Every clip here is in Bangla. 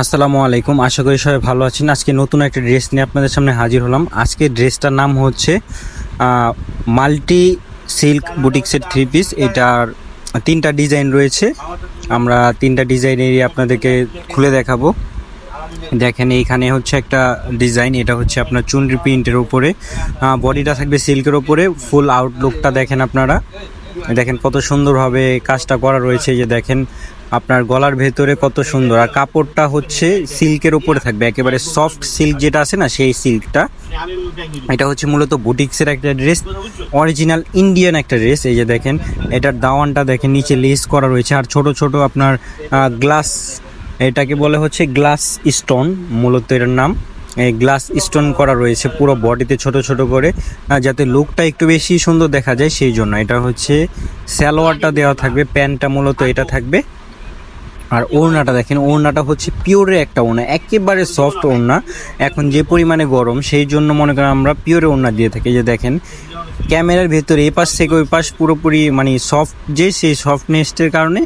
আসসালামু আলাইকুম। আশা করি সবাই ভালো আছেন। আজকে নতুন একটা ড্রেস নিয়ে আপনাদের সামনে হাজির হলাম। আজকে ড্রেসটার নাম হচ্ছে মাল্টি সিল্ক বুটিক্সের থ্রি পিস। এটার তিনটা ডিজাইন রয়েছে। আমরা তিনটা ডিজাইনেরই আপনাদেরকে খুলে দেখাবো। দেখেন, এইখানে হচ্ছে একটা ডিজাইন। এটা হচ্ছে আপনার চুনরি প্রিন্টের উপরে। বডিটা থাকবে সিল্কের উপরে। ফুল আউটলুকটা দেখেন আপনারা। দেখেন কত সুন্দরভাবে কাজটা করা রয়েছে। যে দেখেন আপনার গলার ভেতরে কত সুন্দর। আর কাপড়টা হচ্ছে সিল্কের উপরে থাকবে, একেবারে সফট সিল্ক যেটা আছে না, সেই সিল্কটা। এটা হচ্ছে মূলত বুটিক্সের একটা ড্রেস অরিজিনাল ইন্ডিয়ান একটা ড্রেস, এই যে দেখেন, এটার দাওয়ানটা দেখেন, নিচে লেস করা রয়েছে। আর ছোট ছোট আপনার গ্লাস এটাকে বলে হচ্ছে গ্লাস স্টোন মূলত এটার নাম। এই গ্লাস স্টোন করা রয়েছে পুরো বডিতে ছোট ছোট করে যাতে লুকটা একটু বেশি সুন্দর দেখা যায়, সেই জন্য। এটা হচ্ছে স্যালোয়ারটা দেওয়া থাকবে, প্যান্টটা মূলত এটা থাকবে। আর ওড়নাটা দেখেন, ওড়নাটা হচ্ছে পিওরে একটা ওড়না, একেবারে সফট ওড়না। এখন যে পরিমাণে গরম, সেই জন্য মনে করেন আমরা পিওরে ওড়না দিয়ে থাকি। যে দেখেন, ক্যামেরার ভেতরে এই পাশ থেকে ওই পাশ পুরোপুরি মানে সফট যে সেই সফটনেসটের কারণে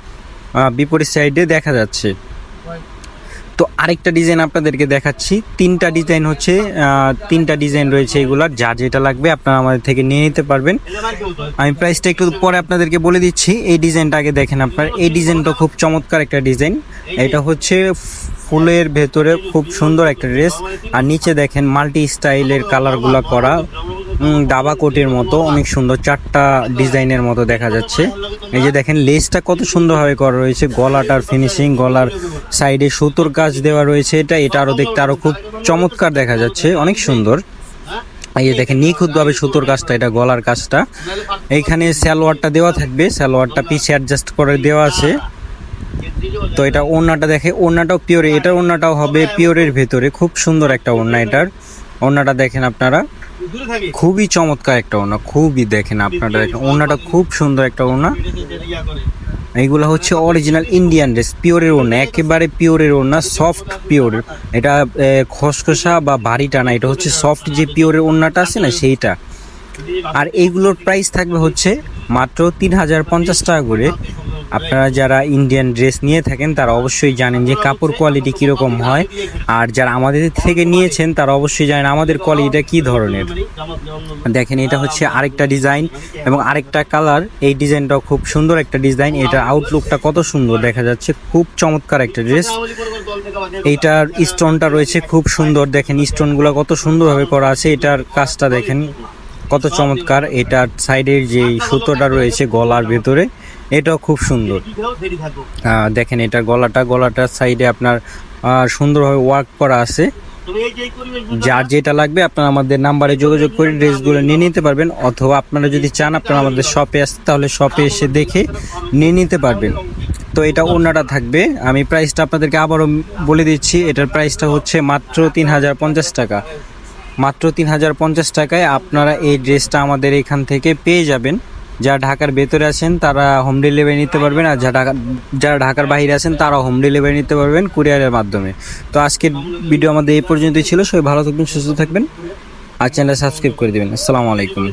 বিপরীত সাইডে দেখা যাচ্ছে। তো আরেকটা ডিজাইন আপনাদেরকে দেখাচ্ছি। তিনটা ডিজাইন হচ্ছে তিনটা ডিজাইন রয়েছে এগুলার যা যেটা লাগবে আপনারা আমাদের থেকে নিয়ে নিতে পারবেন। আমি প্রাইসটা একটু পরে আপনাদেরকে বলে দিচ্ছি। এই ডিজাইনটা আগে দেখেন আপনার। এই ডিজাইনটা খুব চমৎকার একটা ডিজাইন এটা হচ্ছে ফুলের ভেতরে খুব সুন্দর একটা ড্রেস আর নিচে দেখেন মাল্টি স্টাইলের কালারগুলো করা। দাবা কোটের মতো, অনেক সুন্দর চারটা ডিজাইনের মতো দেখা যাচ্ছে। এই যে দেখেন, লেসটা কত সুন্দরভাবে করা রয়েছে, গলাটার ফিনিশিং গলার সাইডে সুতোর কাজ দেওয়া রয়েছে, এটা এটা আরও দেখতে আরও খুব চমৎকার দেখা যাচ্ছে, অনেক সুন্দর। এই যে দেখেন, নিখুঁতভাবে সুতোর কাজটা, এটা গলার কাজটা। এইখানে স্যালোয়ারটা দেওয়া থাকবে স্যালোয়ারটা পিছে অ্যাডজাস্ট করে দেওয়া আছে। তো এটা ওড়নাটা দেখে, ওড়নাটাও পিওর এটার ওড়নাটাও হবে পিওরের ভেতরে, খুব সুন্দর একটা ওড়না এটার। ওড়নাটা দেখেন আপনারা খুবই চমৎকার একটা ওড়না, খুবই দেখেন আপনারা দেখেন, ওড়নাটা খুব সুন্দর একটা ওড়না। এইগুলো হচ্ছে অরিজিনাল ইন্ডিয়ান ড্রেস পিওরের ওড়না, একেবারে পিওরের ওড়না সফট পিওর এটা খসখসা বা ভারীটা না এটা হচ্ছে সফট যে পিওরের ওড়নাটা আছে না, সেইটা। আর এইগুলোর প্রাইস থাকবে হচ্ছে মাত্র তিন হাজার পঞ্চাশ টাকা করে। আপনারা যারা ইন্ডিয়ান ড্রেস নিয়ে থাকেন, তারা অবশ্যই জানেন যে কাপড় কোয়ালিটি কীরকম হয়। আর যারা আমাদের থেকে নিয়েছেন, তারা অবশ্যই জানেন আমাদের কোয়ালিটিটা কী ধরনের। দেখেন, এটা হচ্ছে আরেকটা ডিজাইন এবং আরেকটা কালার এই ডিজাইনটাও খুব সুন্দর একটা ডিজাইন এটার আউটলুকটা কত সুন্দর দেখা যাচ্ছে। খুব চমৎকার একটা ড্রেস এইটার স্টোনটা রয়েছে খুব সুন্দর। দেখেন স্টোনগুলো কত সুন্দরভাবে করা আছে। এটার কাজটা দেখেন, কত চমৎকার। এটার সাইডের যে সুতোটা রয়েছে গলার ভেতরে এটাও খুব সুন্দর। দেখেন এটার গলাটা গলাটার সাইডে আপনার সুন্দরভাবে ওয়ার্ক করা আছে। যার যেটা লাগবে, আপনারা আমাদের নাম্বারে যোগাযোগ করে ড্রেসগুলো নিয়ে নিতে পারবেন, অথবা আপনারা যদি চান, আপনারা আমাদের শপে আসতে, তাহলে শপে এসে দেখে নিয়ে নিতে পারবেন। তো এটা ওড়নাটা থাকবে। আমি প্রাইসটা আপনাদেরকে আবারও বলে দিচ্ছি, এটার প্রাইসটা হচ্ছে মাত্র তিন হাজার পঞ্চাশ টাকা। মাত্র তিন হাজার পঞ্চাশ টাকায় আপনারা এই ড্রেসটা আমাদের এখান থেকে পেয়ে যাবেন। যারা ঢাকার ভেতরে আছেন, তারা হোম ডেলিভারি নিতে পারবেন আর যারা যারা ঢাকার বাইরে আছেন তারা হোম ডেলিভারি নিতে পারবেন কুরিয়ারের মাধ্যমে। তো আজকের ভিডিও আমাদের এই পর্যন্তই ছিল। সবাই ভালো থাকবেন, সুস্থ থাকবেন। আর চ্যানেলটা সাবস্ক্রাইব করে দেবেন। আসসালামু আলাইকুম।